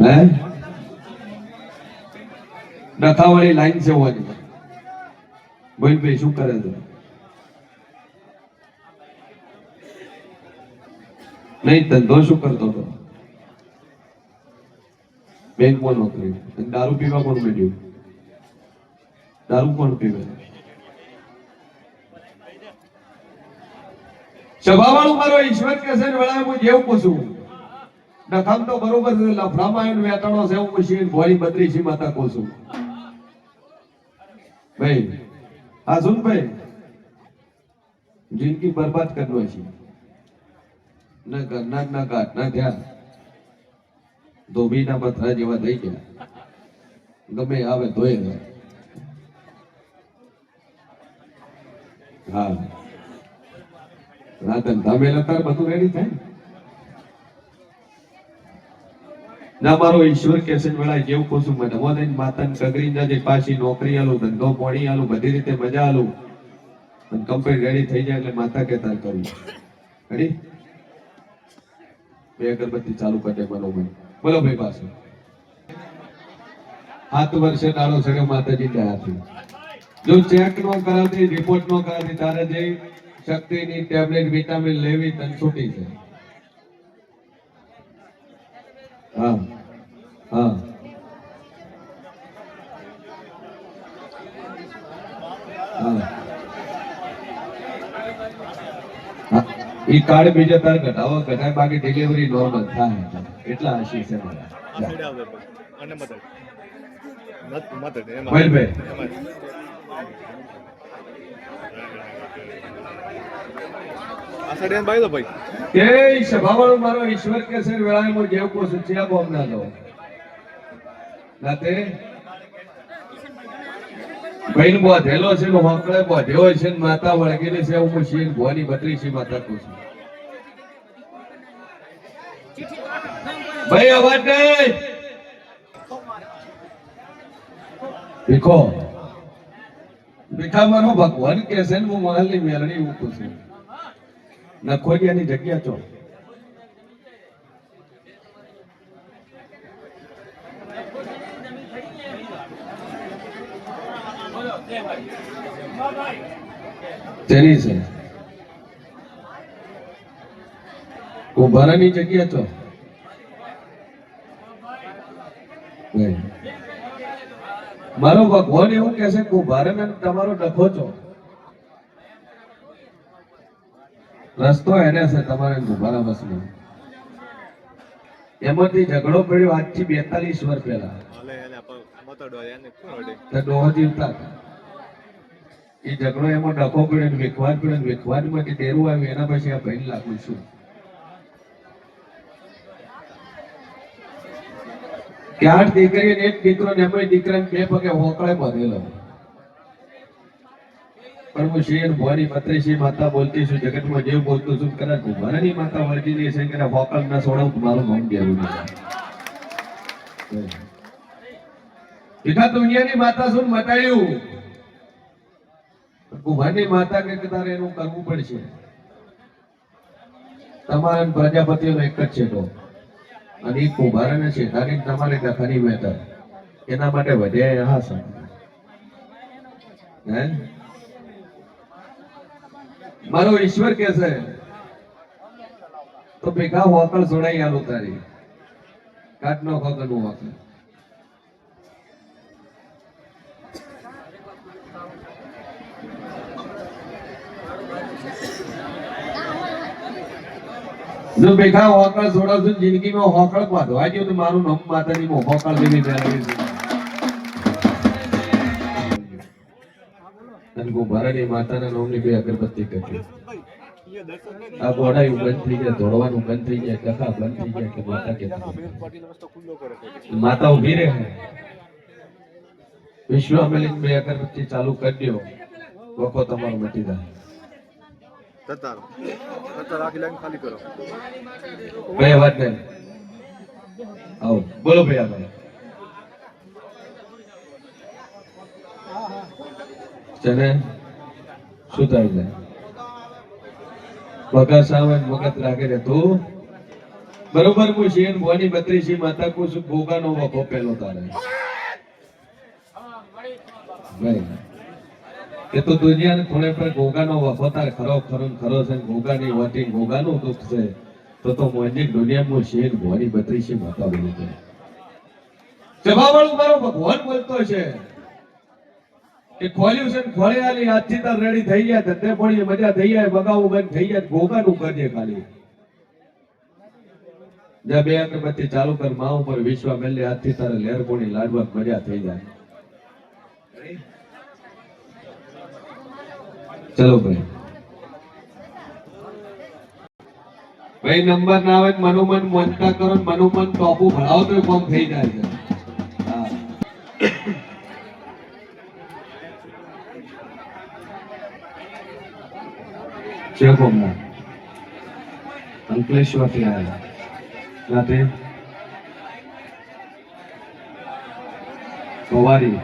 હે? ડખાવાળી લાઈન છે હોવાની. ભાઈ શું કરે છે? નહીં, ધંધો શું કરતો હતો? બેંકમાં નોકરી? દારૂ પીવા કોણ માંડ્યું દારૂ કોણ પીવે? સભાવાળું મારો ઈશ્વર કે છે વળા હું જેવું પૂછું. ડખામ તો બરોબર રામાયણ આવીને છે, હું પછી ભોળી બત્રીસી માતા કોશું ભાઈ, હા, સુન ભાઈ. જિંદગી બરબાદ કરવા છે. ના ઘરના ના કાટ ના થયા ધોબીના પથરા જેવા થઈ ગયા. ગમે આવે તોય રહે હા. રાતન ધમેલા તાર બધું રેડી થાય ને? મારો ઈશ્વર કે છે વેળા જેવું છું મને મોદન માતાને કગરી ના જે પાછી નોકરી આલું, ધંધો પોણી આલું, બધી રીતે મજા આલું. અને કમ્પ્લીટ રેડી થઈ જાય એટલે માતા કહેતા કરું. રેડી બે અગરબત્તી ચાલુ કરે બોલો ભાઈ. બોલો ભાઈ પાછું. સાત વર્ષે દાડો સડ્યો માતાજી દયાથી જો ચેક નો કરાવતી રિપોર્ટ નો કરાવતી, તારે જે શક્તિની ટેબ્લેટ વિટામિન લેવી, તને છૂટી છે હા હા ઈ કાર્ડ બીજા તાર ઘટાવો ઘટાય બાકી ડિલિવરી નોર્મલ થાય. એટલા આશીષ છે મારા. એ મારો ઈશ્વર કે છે વેળાએ હું જેવ કો સુચિયા બોમ ના દો. નાતે ભાઈ બોધેલો છે ને હોકળે હોય છે ને માતા વળગેલી છે, હું શીર ભવાની છે માતા તું છું. ભાઈ, અવાજ નહીં. ભીખો. ભીખા ભગવાન કે છે ને, હું મહાલની મેળણી મૂકું છું. નખોડિયાની જગ્યા ચો. તેની છે. ઉભારાની જગ્યા તો. મારો ભગવાન એવું કે છે કુંભારન તમારો ડખો છો. રસ્તો એને છે તમારે કુંભારા બસનો એમાંથી ઝઘડો પડ્યો આજથી બેતાલીસ વર્ષ પહેલા. ડોહો જીવતા હતા. એ ઝઘડો એમાં ડખો પડ્યો ને વિખવાદ પડ્યો ને વિખવાદમાંથી ડેરું આવ્યું, એના પછી આ ભાઈને લાગુ છું. કે દીકરી ને એક દીકરો ને એમાં દીકરાને બે પગે હોકળે બાંધેલો. પણ હું શેર ભવાની પત્રીસી માતા બોલતી છું, જગતમાં જેવું બોલતું છું, કદાચ ભવાની માતા વળગીની છે કે હોકળ ના સોડું મારું મન દેવું ભીખા દુનિયાની માતા શું મટાડ્યું કુંભારની માતા કે તારે એનું કરવું પડશે? તમારા અને એક જ છે તો અને એ કુંભારાને શેઠાની તમારે દખાની મહેતા એના માટે વધે હા સર હે? મારો ઈશ્વર કે છે, તો ભેગા હોકળ જોડાઈ આલો તારી. કાટનો નો નું હોકળ. જો ભેગા હોકળ છોડાવશો જિંદગીમાં હોકળ બાંધવા ગયો તો મારું નામ માતાજી મો હોકળ મેળવી છે અને ગુભારાની માતાના નામની બે અગરબત્તી કરી આ ઘોડા બંધ થઈ જાય દોડવાનું બંધ થઈ જાય કથા બંધ થઈ જાય કે માતા કે માતા ઊભી રહે. વિશ્વ અમેલિક બે અગરબત્તી ચાલુ કરી દો વખો તમારો મટી જાય. શું થાય છે? મગજ આવે ને રાખે છે તું? બરોબર હું શેન બત્રીસી માતા કુશ ભોગાનો વખો પેલો તારે. ભાઈ એ તો દુનિયાને ખૂણે પણ ગોગાનો વખો ખરો ખરો ખરો છે ગોગાની વટી ગોગાનું દુઃખ છે, તો તો મોજી દુનિયામાં શેન ભવાની બત્રીસી માતા બોલી છે સભાવાળું મારો ભગવાન બોલતો છે કે ખોલ્યું છે આલી, આજથી તાર રેડી થઈ ગયા, ધંધે પડીએ, મજા થઈ જાય, બગાવું બંધ થઈ જાય ગોગાનું કરજે ખાલી. જા બે અગરબત્તી ચાલુ કર, મા ઉપર વિશ્વ મેલે આજથી તારે લેર કોણી લાડવા મજા થઈ જાય. ચલો ભાઈ. ભાઈ નંબર ના આવે મનોમન મનતા કરો ને મનોમન ટોપું તો કોમ થઈ જાય છે. હા. છે અંકલેશ્વરથી આવ્યા રાતે સવારી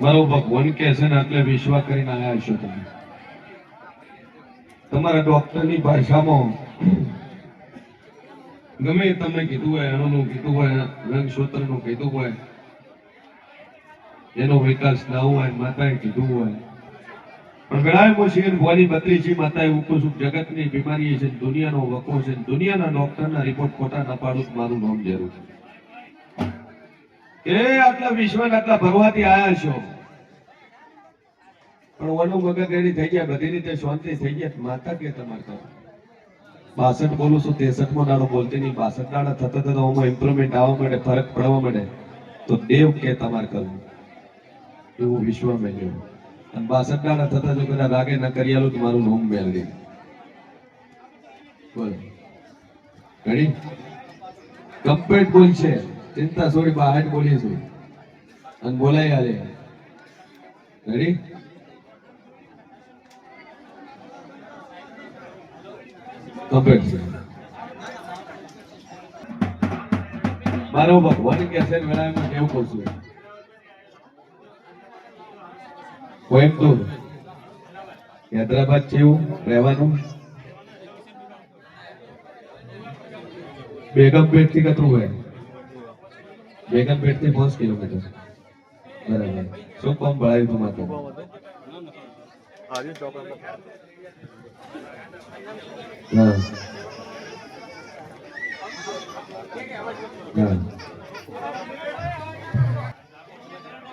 મારો ભગવાન કે છે ને એટલે વિશ્વા કરીને આવ્યા છો તમે. તમારા ડોક્ટરની ભાષામાં ગમે તમે કીધું હોય અણુનું કીધું હોય રંગસૂત્રનું કીધું હોય, એનો વિકાસ ના હોય, માતાએ કીધું હોય. પણ વેળાએ મોશીન ભવાની બત્રીસી માતાએ એવું છું જગતની બીમારી છે, દુનિયાનો વકો છે, દુનિયાના ડોક્ટરના રિપોર્ટ ખોટા ના પાડું મારું નામ જરૂર છે. એ આટલા વિશ્વના આટલા ભરવાથી આયા છો. પણ ઓનું મગજ રેડી થઈ ગયા, બધી રીતે શાંતિ થઈ ગયા માતા કે તમારે તો? બાસઠ બોલું છું ત્રેસઠમાં દાડો બોલતી નહીં, બાસઠ દાડા થતા થતા ઓમાં ઇમ્પ્રુવમેન્ટ આવવા માંડે, ફરક પડવા માંડે, તો દેવ કે તમારે કરવું. એવું વિશ્વ મેળવ્યું અને બાસઠ દાડા થતા જો કદાચ રાગે ન કરી આલું તો મારું નામ મેળવી બોલ. ઘડી કમ્પ્લેટ બોલ છે. ચિંતા છોડી બહાર બોલીશું અને બોલાય આલે રેડી કમ્પ્લીટ છે. મારો ભગવાન કે છે વેળામાં કેવું કહું છું? કોઈમ્બતુર હૈદરાબાદ જેવું રહેવાનું. બેગમપેટથી કતરું હોય. બેગમપેટથી પાંચ કિલોમીટર. બરાબર. શું કોમ ભળાયું તું માતા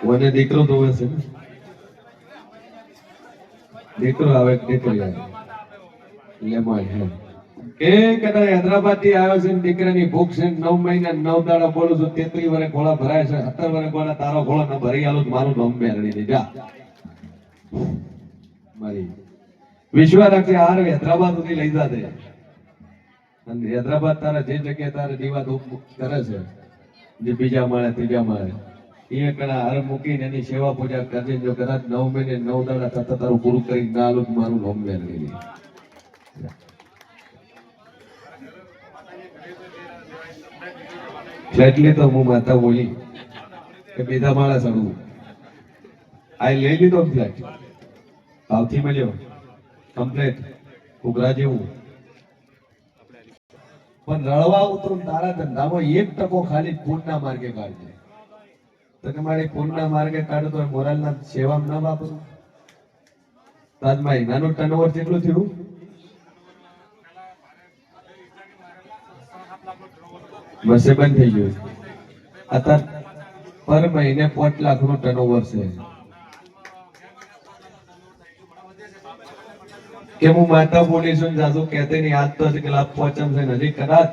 કોને દીકરો ધોવે છે ને. દીકરો આવે દીકરી આવે. લેમાય હે. કે કદાચ હૈદરાબાદથી આવ્યો છે દીકરાની ભૂખ છે નવ મહિના નવ દાડા બોલું છું, તેત્રી વર્ષ ઘોડા ભરાય છે, સત્તર વર્ષ ઘોડા તારો ઘોડો ન ભરી આલું મારું નામ મેળવી દે મારી વિશ્વા રાખજે હાર હૈદરાબાદ સુધી લઈ જાતે અને હૈદરાબાદ તારા જે જગ્યાએ તારે દીવા ધૂપ કરે છે, જે બીજા માળે ત્રીજા માળે, એ કણા હાર મૂકીને એની સેવા પૂજા કરજે જો કદાચ નવ મહિને નવ દાડા થતા તારું પૂરું કરી ના આલું મારું નામ મેળવી દે એટલે તો હું માતા બોલી કે બીજા માળા ચડવું આ લઈ લીધો ફ્લેટ ભાવથી મળ્યો. કમ્પ્લેટ ઉગરા જેવું. પણ રળવા ઉતરું તારા ધંધામાં એક ટકો ખાલી પૂરના માર્ગે કાઢજે. તને મારી પૂરના માર્ગે કાઢો તો મોરાલના સેવામાં ના વાપરું. તાજમાં નાનું ટર્નઓવર કેટલું થયું બસે બંધ થઈ ગયું. અત્યારે પર મહિને પાંચ લાખનું ટર્નઓવર છે. કે હું માતા બોલી છું જાજુ કહેતી નહીં, આજ તો કલાક પહોંચમ છે કદાચ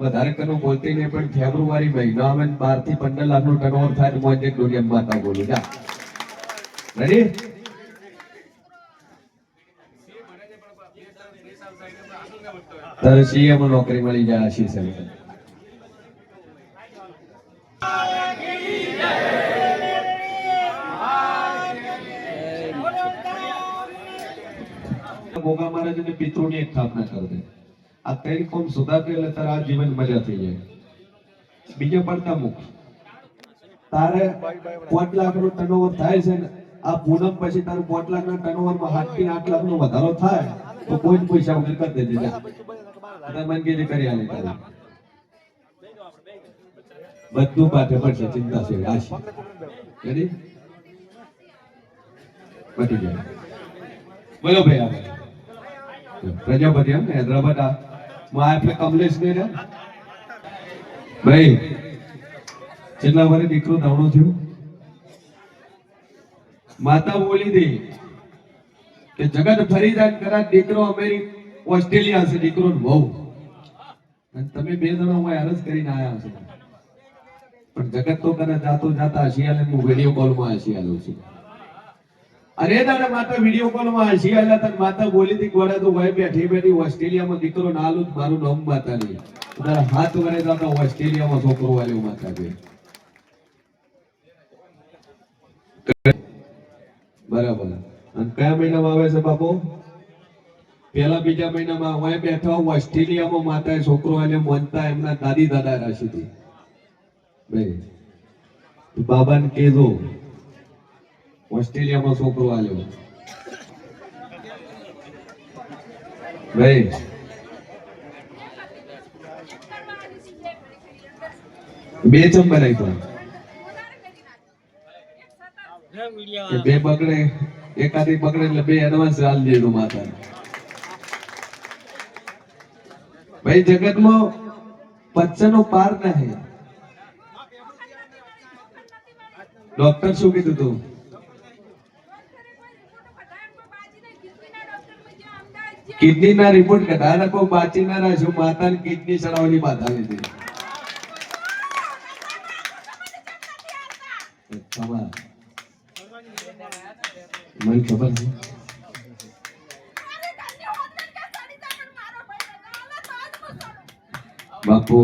વધારે કનું બોલતી નહીં, પણ ફેબ્રુઆરી મહિનો અમે બારથી પંદર લાખનું ટર્નઓવર થાય તો મોજે ડોરિયમ માતા બોલું. જા. રેડી તારે સીએમ નોકરી મળી જાય, આશીષ એમ. ગોગા મહારાજને પિતૃની એક સ્થાપના કરી દે. આ ત્રણ કોમ સુધારતી એટલે તારા જીવન મજા થઈ જાય. બીજો પડતા મુખ. તારે પાંચ લાખનું ટર્નઓવર થાય છે ને, આ પૂનમ પછી તારું પાંચ લાખ ના ટર્નઓવરમાં સાતથી આઠ લાખ નો વધારો થાય, તો કોઈ પૈસા વગર કરી દેજે. જા. મન કે કરી આલે બધું પાઠે પડશે, ચિંતા છે રેડી પતી ગયા બોલો ભાઈ આગળ. પ્રજાપતિ હૈદરાબાદમાં કમલેશ ને ભાઈ કેટલા વારે દીકરો દાવણો થયો, માતા બોલી દે કે જગત ફરી જાય કદાચ દીકરો અમેરિક ઓસ્ટ્રેલિયા હશે દીકરો બહુ તમે બે જણા હું અરજ કરીને આયા છો પણ જગત તો કદાચ જાતો જાતા હશિયાલે હું વીડિયો કોલમાં શિયાળો છું. અરે દાદા માતા વીડિયો કોલમાં આલા તને માતા બોલી હતી ગોળે તો ભાઈ બેઠી બેઠી ઓસ્ટ્રેલિયામાં દીકરો જ મારું નામ માતા નહીં તારા હાથ વરે દાદા ઓસ્ટ્રેલિયામાં છોકરો વાલ્યો માતા બે બરાબર. અને કયા મહિનામાં આવે છે બાપુ? પેલા બીજા મહિનામાં હોય બેઠા ઓસ્ટ્રેલિયામાં માતાએ છોકરો એને મનતા એમના દાદી દાદા ભાઈ, તું બાબાને કેજો ઓસ્ટ્રેલિયામાં છોકરો આવ્યો ભાઈ બે આપ્યા કે બે બગડે એકાદી બગડે એટલે બે એડવાન્સ હાલ દેનું માતા ભાઈ જગતમાં પચ્ચનો પાર નહીં ડોક્ટર શું કીધું તું કિડની ના રિપોર્ટ કઢાયા. કોઈ બાચી ના રાખ્યું માતાની કિડની ચડાવવાની બાધા લીધી. મને ખબર છે. બાપુ.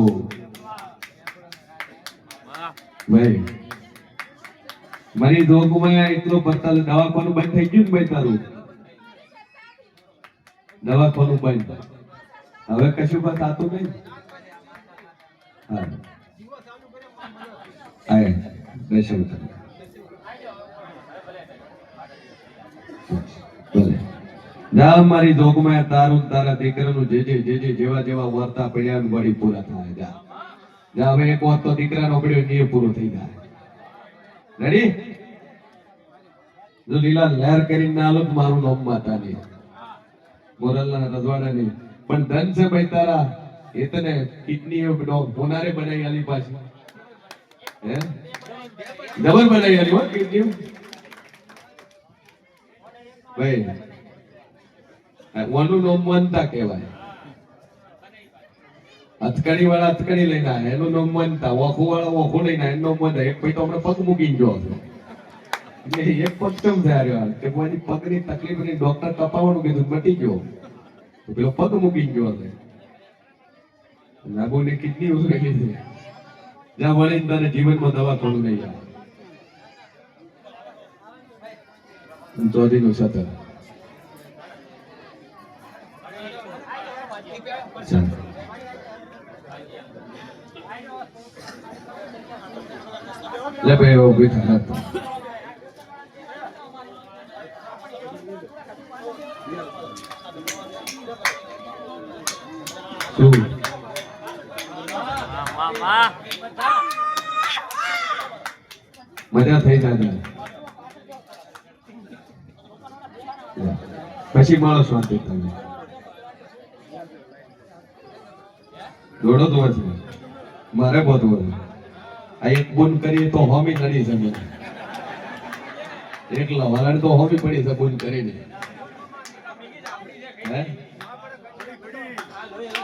ભાઈ. મારી જોગમાં એટલો પડતા દવાખાનું બંધ થઈ ગયું ને ભાઈ તારું? દવાખાનું બંધ હવે કશું પણ થતું નહીં. તારું દીકરાનું જે જે જેવા જેવા વાર્તા પડ્યા વળી પૂરા થાય. જા. જા, હવે એક વાત તો દીકરાનો પડ્યો એ પૂરો થઈ જાય. રેડી જો લીલા લહેર કરીને ના મારું નામ માતાની મોરલના રજવાડાની. પણ ધન છે ભાઈ એ તને કિડની હોનારે બનાવી આલી પાછી. હે? ડબલ બનાવી આલી હો કિડની. ભાઈ ઓનું નોમ મનતા કહેવાય. અથકડી વાળા અથકણી લઈને આવે એનું નોમ મનતા. ઓખો વાળા ઓખો લઈને આવે એનું નોમ મનતા. એક ભાઈ તો આપણે પગ મૂકીને જોવા એટલે એક પગ કેમ થયા કે મારી પગની તકલીફની ડોક્ટર કપાવવાનું કીધું, મટી ગયો. પેલો પગ મૂકી ગયો હતો. લાગુ ને કિડની ઉતરેલી છે. જ્યાં વળી તને જીવનમાં દવા થોડું નહીં આવે. ચોથી નું સતર લે ભાઈ, ઊભી થા મજા થઈ જાય પછી મળો શાંતિ તમે દોડો તો છે મારે બધું હતું આ એક બોન કરીએ તો હોમી નડી શકે. એકલા વરાળ તો હોમી પડી છે બોન કરીને હે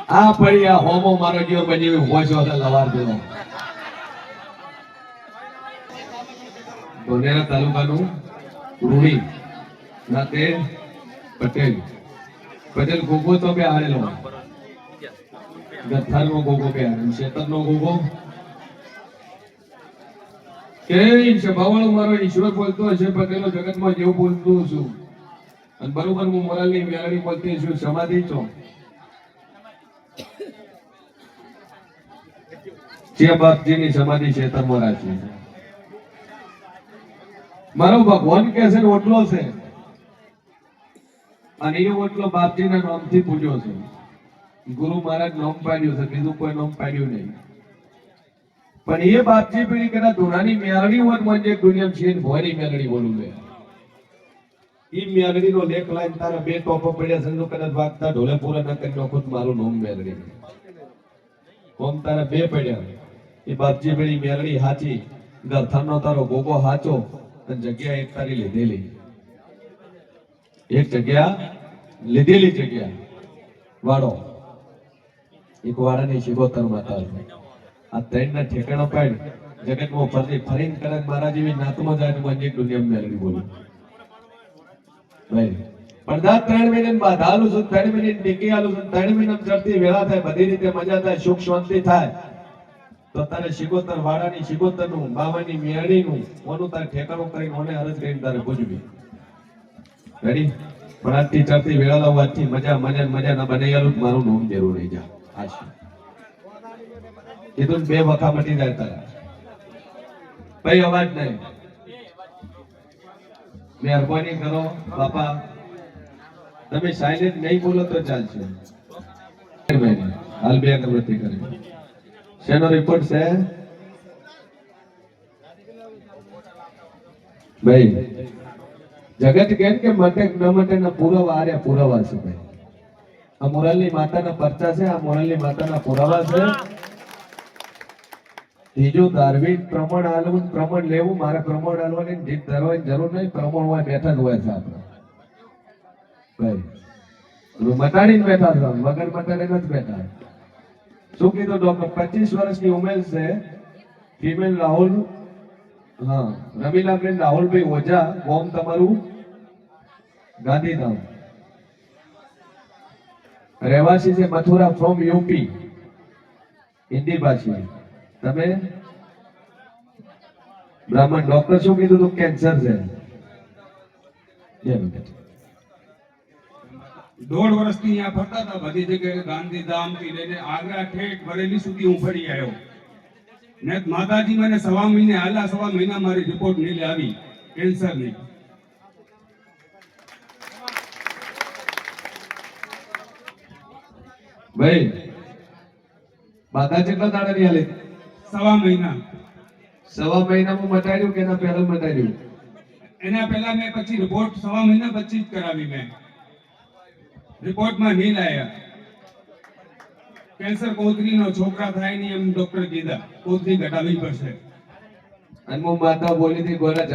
આ પડી આ હોમો મારો જીવ બની હોશો લવાર દેવો ગોનેરા તાલુકાનું રૂણી નાતે પટેલ. પટેલ ગોગો તો બે આવેલો ગથ્થાનો ગોગો બે શેતર નો ગોગો. કે સભાવાળો મારો ઈશ્વર બોલતો હશે પટેલો જગતમાં જેવું બોલતું છું. અને બરોબર હું મોરાલની મેળવી બોલતી છું, સમાધિ છો જે બાપજીની સમાધિ છે તમારા છે. મારો ભગવાન કે છે ઓટલો છે. અને એ ઓટલો બાપજીના નામથી પૂજ્યો છે. ગુરુ મહારાજ નામ પાડ્યું છે, બીજું કોઈ નામ પાડ્યું નહીં. પણ એ બાપજી પેલી કદાચ ધોળાની મેળણી હોય મને દુનિયા છે ભોયની મેળણી બોલું લે એ મેળણી નો લેખ લાઈન તારા બે ટોપો પડ્યા છે કદાચ વાગતા ઢોલે પૂરા ના કરી નાખો મારું નોમ મેળણી કોમ તારા બે પડ્યા. એ બાપજી પેલી મેરડી હાચી ગરથાનો તારો ગોગો હાચો જગ્યા એક તારી લીધેલી. એક જગ્યા લીધેલી જગ્યા. વાડો એક વાડાની શિગોતર માતા. આ ત્રણના ઠેકાણા પાડ, જગતમાં ફરી ફરીને કદાચ મારા જેવી નાતમાં જાય મને એક દુનિયા મેળવી બોલું. ભાઈ પડદા ત્રણ મહિને બાદ આલું છું, ત્રણ મહિને ટીકી આલું છું, ત્રણ મહિને ચડતી વેળા થાય, બધી રીતે મજા થાય, સુખ શાંતિ થાય. તો તારે શિગોતર વાડાની શિગોતરનું બાવાની મેળી નું ઓનું તારે ઠેકાણું કરીને મને અરજ કરીને તારે પૂજવી. રેડી પણ આજથી ચડતી વેળા લાવવાથી મજા મજા મજા ના બને આલું મારું નામ જરૂર રહી જા. કીધું બે વખા મટી જાય તારે. ભાઈ અવાજ નહીં. મહેરબાની કરો, બાપા. તમે સાયલેન્ટ નહીં બોલો તો ચાલશે. હાલ બે અગરબત્તી કરી. શેનો રિપોર્ટ છે ભાઈ જગત કેમ કે માટે ન માટેના પુરાવા આર્યા પુરાવા છે ભાઈ. આ મોરલની માતાના પરચા છે, આ મોરલની માતાના પુરાવા છે. ત્રીજું, ધાર્મિક પ્રમાણ હાલવું પ્રમાણ લેવું, મારે પ્રમાણ આલવાની જીત ધરવાની જરૂર નહીં, પ્રમાણ હોય બેઠા જ હોય છે આપણે. ભાઈ મટાડીને બેઠા છે, મગર મટાડીને જ બેઠા શું કીધું ડોક્ટર પચીસ વર્ષની ઉંમર છે ફિમેલ રાહુલ? હા, રમીલાબેન રાહુલભાઈ ઓઝા ગોમ તમારું? ગાંધીધામ. રહેવાસી છે મથુરા ફ્રોમ યુપી હિન્દી ભાષી. તમે? બ્રાહ્મણ. ડોક્ટર શું કીધું તું? કેન્સર છે. જય દોઢ વર્ષથી અહીંયા ફરતા હતા. બધી જગ્યાએ ગાંધીધામથી લઈને આગ્રા ઠેઠ બરેલી સુધી હું ફરી આવ્યો. ને માતાજી મને સવા મહિને આલા સવા મહિના મારી રિપોર્ટ નહીં લાવી. કેન્સરની ભાઈ બાધા કેટલા દાડા ની હાલે સવા મહિના. સવા મહિનામાં મટાડ્યું કે એના પહેલા મટાડ્યું? એના પહેલા મેં પછી રિપોર્ટ સવા મહિના પછી જ કરાવી મેં. રિપોર્ટમાં નહીં લાયા. કેન્સર કોથળીનો છોકરા થાય નહીં એમ ડોક્ટર કીધા. કોથરી ઘટાડવી પડશે. ગોરા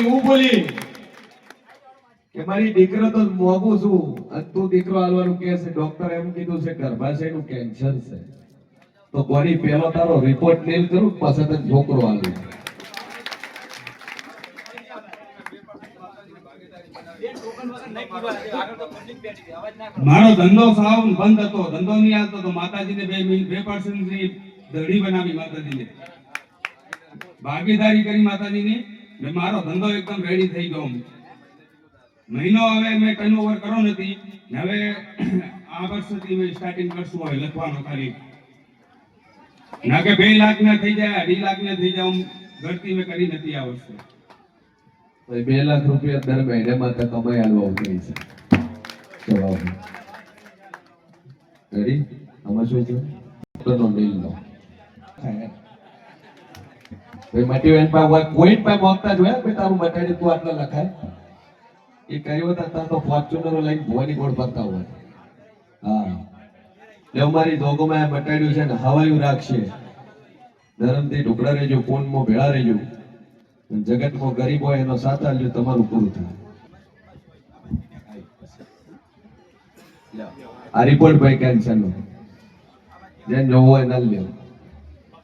હું બોલી કે મારી દીકરો તો મોગું છું. અને તું દીકરો હાલવાનું કે છે ડોક્ટર એમ કીધું છે ગર્ભાશયનું કેન્સર છે. તો કોની પેલો તારો રિપોર્ટ નીલ કરું પાછા તને છોકરો આલું. મારો ધંધો સાવ બંધ હતો. ધંધો નહીં આવતો તો માતાજીને બે બે પર્સન્ટની દડી બનાવી માતાજીને. ભાગીદારી કરી માતાજીની. ને મારો ધંધો એકદમ રેડી થઈ ગયો મહિનો હવે મેં ટર્ન ઓવર કરો નથી હવે આ વર્ષથી મેં સ્ટાર્ટિંગ કરશું હવે, લખવાનો ખાલી ના કે બે લાખ ના થઈ જાય, અઢી લાખ ના થઈ જાય આમ મેં કરી નથી આ વર્ષે. બે લાખ રૂપિયા દર મહિને માતા કમાઈ આલવા ઉતરી છે. રેડી આમાં શું છે? ડોક્ટરનો બિલ લો. ભાઈ મટીરિયલ પા હોય કોઈ પા મોકતા જોયા ભાઈ તારું મટાડી તું આટલા લખાય. એ કર્યો હતા તો ફોર્ચ્યુનર લઈને ભવાની ગોળ ભરતા હોય. હા. એ અમારી ધોગોમાં મટાડ્યું છે ને હવાયું રાખશે. ધરમથી ઢુકડા રહેજો કોનમાં ભેળા રહેજો. જગતમાં ગરીબ હોય એનો સાથ તમારું પૂરું થાય. આ રિપોર્ટ ભાઈ કેન્સર નો. જેને જોવો હોય ના લ્યો.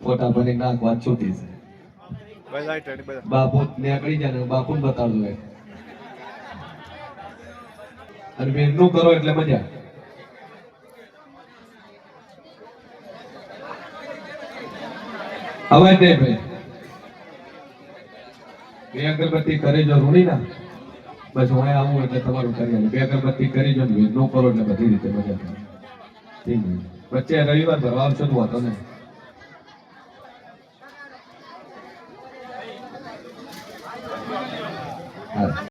ફોટા બની નાખ વાત છૂટી છે. બાપુ નીકળી જાય ને બાપુ બતાડજો એ અને બેનનું કરો એટલે મજા. હવે નહીં ભાઈ. બે અગરબત્તી કરી જો રૂણી ના. બસ હું આવું એટલે તમારું કરી બે અગરબત્તી કરી જો ને કરો એટલે બધી રીતે મજા થાય. વચ્ચે રવિવાર ભરવા આવશો તો વાંધો નહીં. હા